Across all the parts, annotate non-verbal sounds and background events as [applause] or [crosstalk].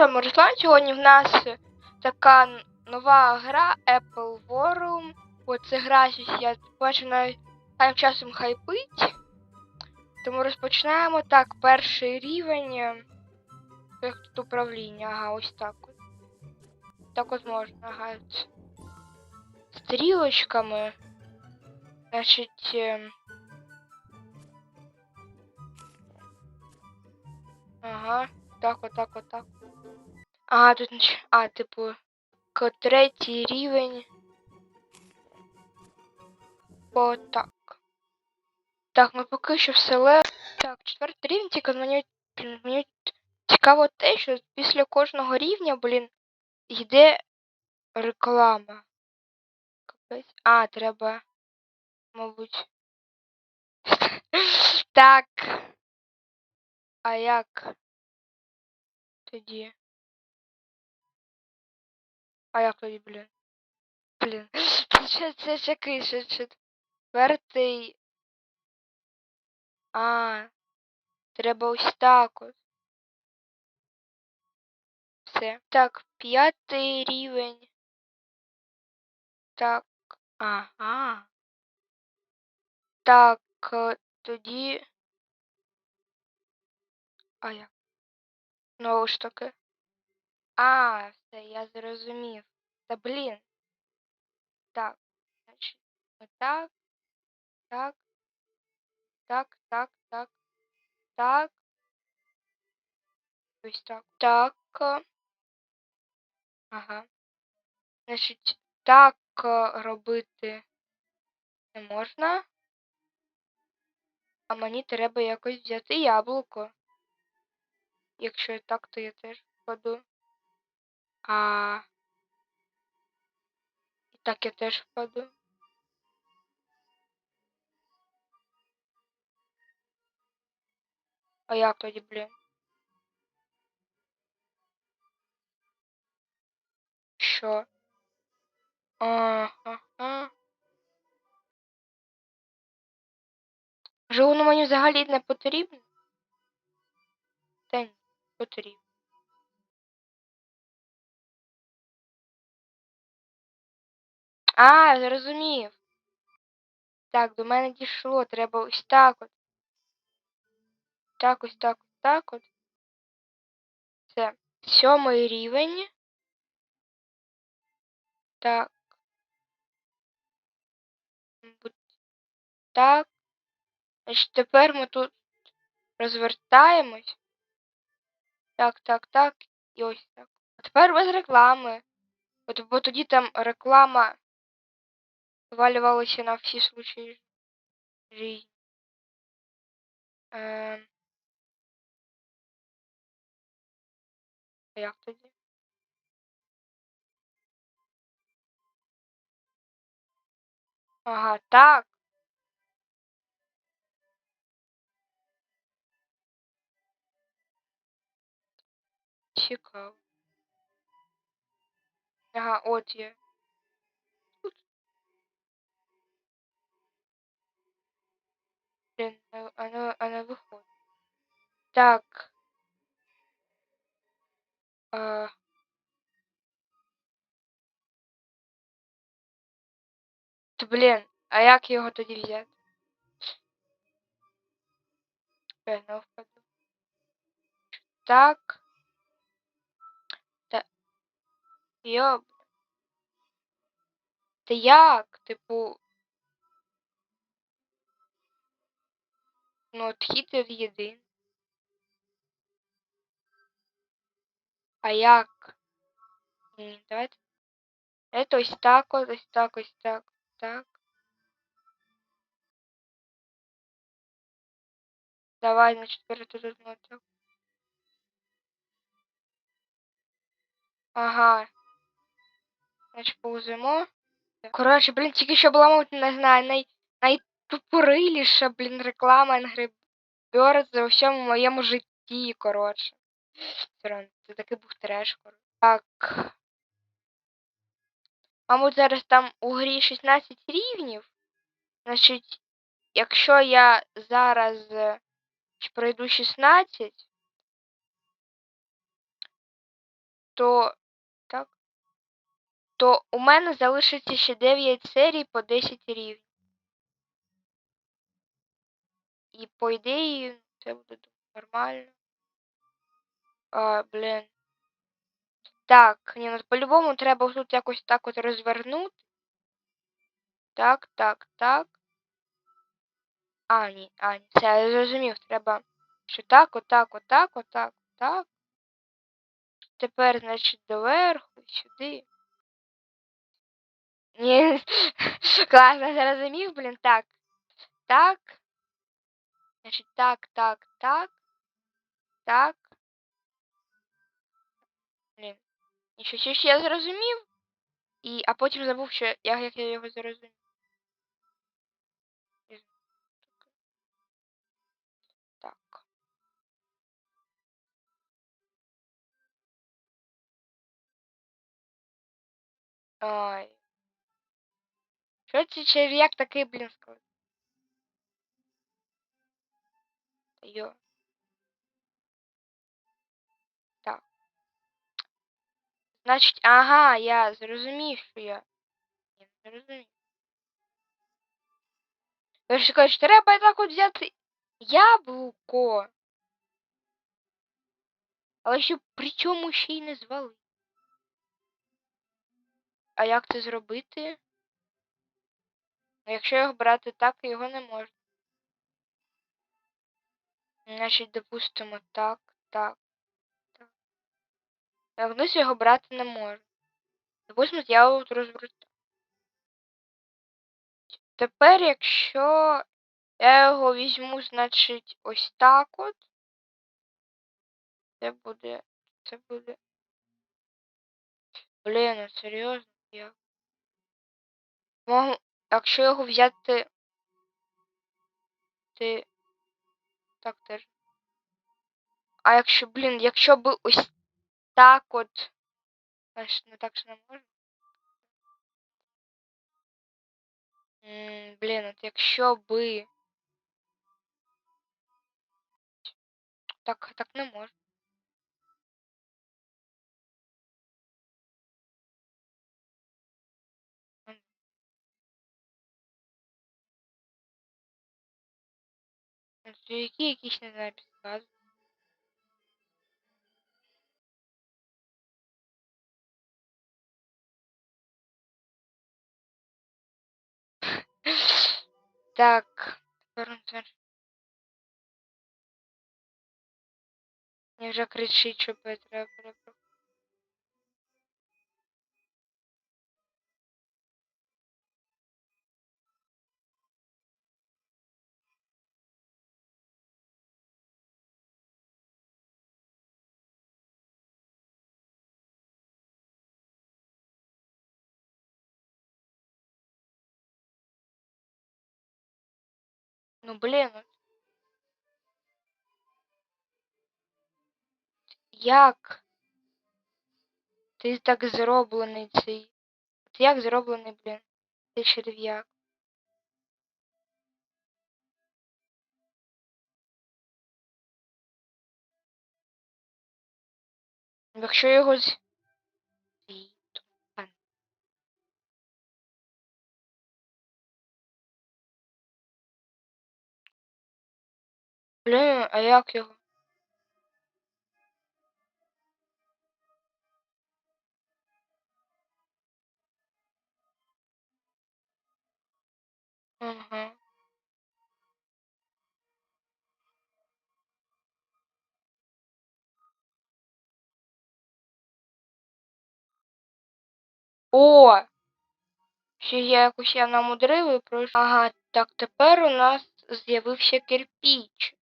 вами Руслан. Сьогодні в нас така нова гра Apple World. От це гра я бачу на тайм часом хайпить. Тому розпочинаємо. Так, перший рівень. Як тут управління? Ага, ось так от. Так от можна, ага. Стрілочками. Значить. ем, Ага, так, отак, отак. А, тут А, типу, к третій рівень. Отак. Так, Так, ну поки що все ле. Так, четвертий рівень, тільки мені, мені цікаво те, що після кожного рівня, блін, йде реклама. Капець. А, треба, мабуть. [laughs] Так. А як? Тоді. А як тоді, блін? Блін. [gasps] Це ще який ще четвертий. А. Треба ось так от. Все. Так, п'ятий рівень. Так. Ага. Так, е, тоді. А як? Знову ж таки. А, все, я зрозумів. Та блін. Так, значить, отак, так, так, так, так, так. Ось так. Так. е, Ага. Значить, так е, робити не можна. А мені треба якось взяти яблуко. Якщо так, то я теж впаду. А. Так я теж впаду. А як тоді, блін? Що? Ага. Вже воно мені взагалі не потрібно? Та ні, потрібно. А, зрозумів. Так, до мене дійшло. Треба ось так от. Так, ось так, ось так от. Це сьомий рівень. Так. Так. Значить, тепер ми тут розвертаємось. Так, так, так. І ось так. А тепер без реклами. От, бо тоді там реклама валювалася на всі случаї життя. Ем. А як тоді? Ага, так. Цікаво. Ага, от є. Блін, а- оно, оно виходить. Так. А... Та, блін, а як його тоді взяти? Е, не впаду. Так. Та. Йоб. Та як? Типу. Ну, от хід єдин. А як? Ні, давайте. Это ось так, ось так, ось так, так. Давай, значить, перетворимо так. Ага. Значить, повземо. Коротше, блін, тільки що була, мабуть, не знаю, най... найтупориліша, блін, реклама Angry Birds за всьому моєму житті, коротше. Все це такий був треш, коротше. Так. Мабуть, зараз там у грі 16 рівнів. Значить, якщо я зараз е, пройду 16, то так. То у мене залишиться ще 9 серій по 10 рівень. І по ідеї це буде нормально. А, блін. Так, ні, ну по-любому треба тут якось так от розвернути. Так, так, так. А, ні, а, ні, це я зрозумів. Треба. Що так, отак, отак, отак, отак. Тепер, значить, доверху, сюди. Ні, [laughs] класно, зрозумів, блін, так. Так. Значить, так, так, так. Так. Блін. І що, що я зрозумів? І, а потім забув, що я, як я його зрозумів. Так. Ой. Що це черв'як такий, блін, сказав? Йо. Так. Значить, ага, я зрозумів, що я. Я не зрозумів. Ви ж кажуть, треба так от взяти яблуко. Але що при чому ще й не звали? А як це зробити? Якщо його брати так, його не можна. Значить, допустимо, так, так, так. Десь його брати не можна. Допустимо, я от розверну. Тепер, якщо я його візьму, значить, ось так от. Це буде. Це буде. Блін, ну серйозно, я. Можу, якщо його взяти. Ти. Так теж. А якщо, блін, якщо би ось так от. Значить, не так що не можна. М, Блін, от якщо би. Так, так не можна. Це які якісь не знаю підкази. Так. тепер он тепер. Мені вже кричить, що треба Ну блін. Як? Ти так зроблений цей. Ти як зроблений, блін? Цей черв'як. Якщо його. Блін, а як його? Ага. О! Ще я якось я намудрив і пройшов. Ага, так тепер у нас з'явився кирпіч.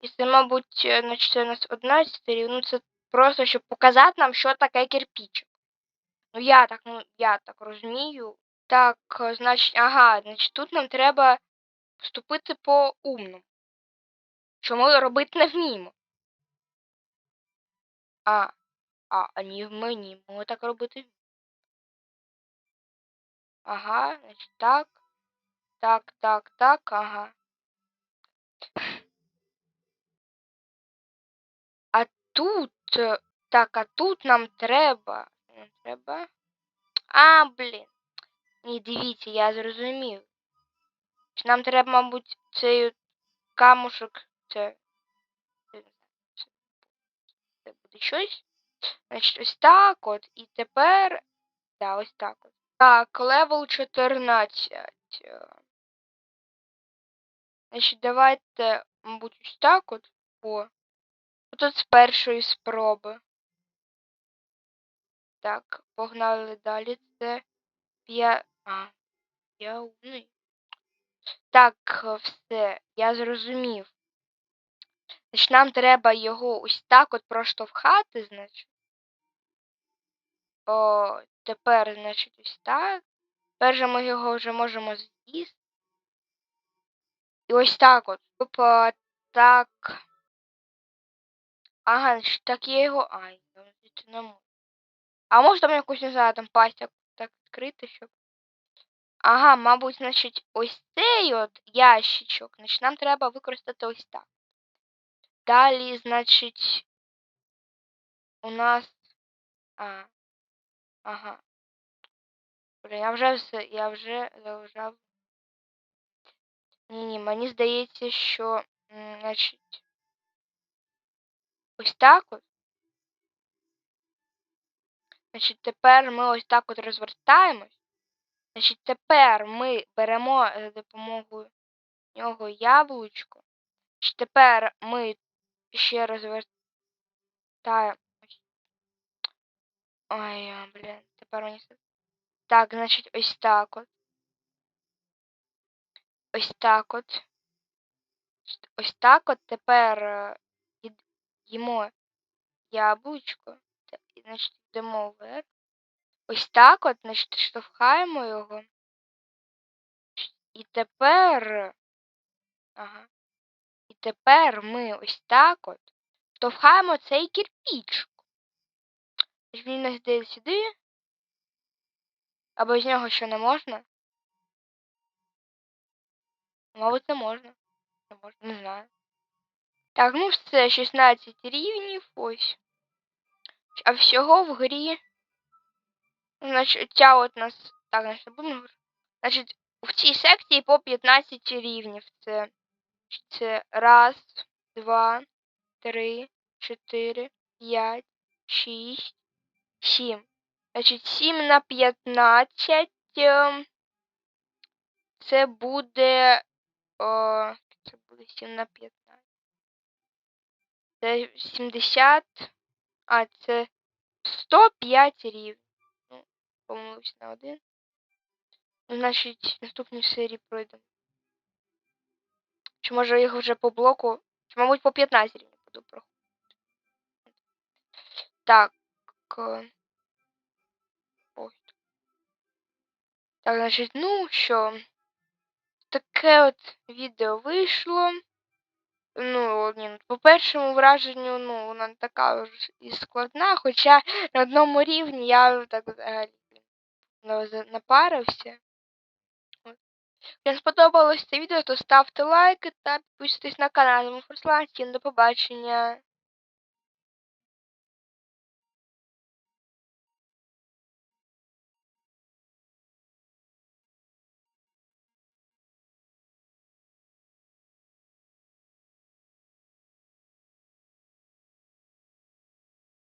І це, мабуть, значить, це у нас 11 рівень. Ну це просто щоб показати нам, що таке кирпіч. Ну я так, ну я так розумію. Так, е, значить, ага, значить тут нам треба вступити по умному. Що ми робити не вміємо. А, а, а ні, ми ні, ми так робити. Ага, значить так. Так, так, так, ага. Тут. е, Так, а тут нам треба. Нам треба. А, блін. Ні, дивіться, я зрозумів. Нам треба, мабуть, цей камушок. Це. це- це- Це буде щось. Значить, ось так от. І тепер. Да, ось так от. Так, левел 14. Е, Значить, давайте, мабуть, ось так от. О. Тут з першої спроби. Так, погнали далі. Це п'я. А, я умний. Так, все, я зрозумів. Значить, нам треба його ось так от проштовхати, значить. О, тепер, значить, ось так. Тепер же ми його вже можемо з'їсти. І ось так от. Типа, так. Ага, так я його. Ай, звідси не можу. А може там якусь, не знаю, там пасть так, відкрити, щоб. Ага, мабуть, значить, ось цей от ящичок. Значить, нам треба використати ось так. Далі, значить, у нас. А. Ага. Блін, я вже все, я вже завжав. Ні, ні, мені здається, що, значить, ось так от. Значить, тепер ми ось так от розвертаємось. Значить, тепер ми беремо за допомогою нього яблучко. Значить, тепер ми ще розвертаємо. Ой, блін, тепер мені все. Так, значить, ось так от. Ось так от. Ось так от тепер е, їмо яблучко. Значить, йдемо вверх. Ось так от, значить, штовхаємо його. І тепер. Ага. І тепер ми ось так от штовхаємо цей. Значить, Він нас йде сюди. Або з нього що не можна? Мабуть, не можна. Не можна, не знаю. Так, ну все, 16 рівнів, ось. А всього в грі. Значить, ця от нас. Так, значить, будемо. Значить, в цій секції по 15 рівнів. Це. Це раз, два, три, чотири, п'ять, шість, сім. Значить, 7 на 15. ем, Це буде. О, це буде 7 на 15. Це 70. А, це 105 рівень. Ну, помилився на один. Ну, Значить, наступні серії пройдемо. Чи може їх вже по блоку? Чи, мабуть, по 15 рівень буду проходити. Так. Ой. Так, значить, ну що. Таке от відео вийшло. Ну, ні, по першому враженню, ну, вона не така і складна, хоча на одному рівні я так взагалі ну, напарився. Якщо сподобалось це відео, то ставте лайки та підписуйтесь на канал. Вами всім до побачення.